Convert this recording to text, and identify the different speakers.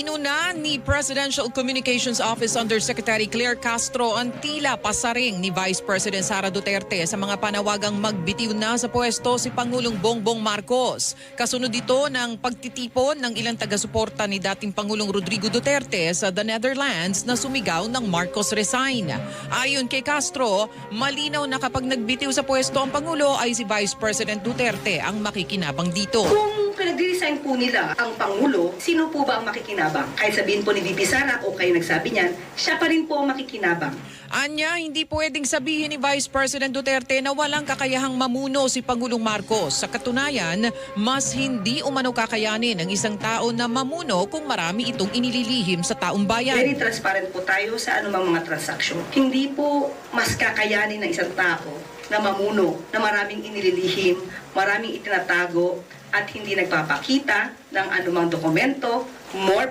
Speaker 1: Inuna ni Presidential Communications Office Undersecretary Claire Castro ang tila pasaring ni Vice President Sara Duterte sa mga panawagang magbitiw na sa pwesto si Pangulong Bongbong Marcos. Kasunod ito ng pagtitipon ng ilang taga-suporta ni dating Pangulong Rodrigo Duterte sa the Netherlands na sumigaw ng Marcos resign. Ayon kay Castro, malinaw na kapag nagbitiw sa pwesto ang Pangulo ay si Vice President Duterte ang makikinabang dito.
Speaker 2: Kung pinag-resign po nila ang Pangulo, sino po ba ang makikinabang? Kahit sabihin po ni VP Sara o kayo nagsabi niyan, siya pa rin po ang makikinabang.
Speaker 1: Anya, hindi pwedeng sabihin ni Vice President Duterte na walang kakayahang mamuno si Pangulong Marcos. Sa katunayan, mas hindi umano kakayanin ng isang tao na mamuno kung marami itong inililihim sa taong bayan.
Speaker 2: Very transparent po tayo sa anumang mga transaksyon. Hindi po mas kakayanin ng isang tao na mamuno, na maraming inililihim, maraming itinatago, at hindi nagpapakita ng anumang dokumento, more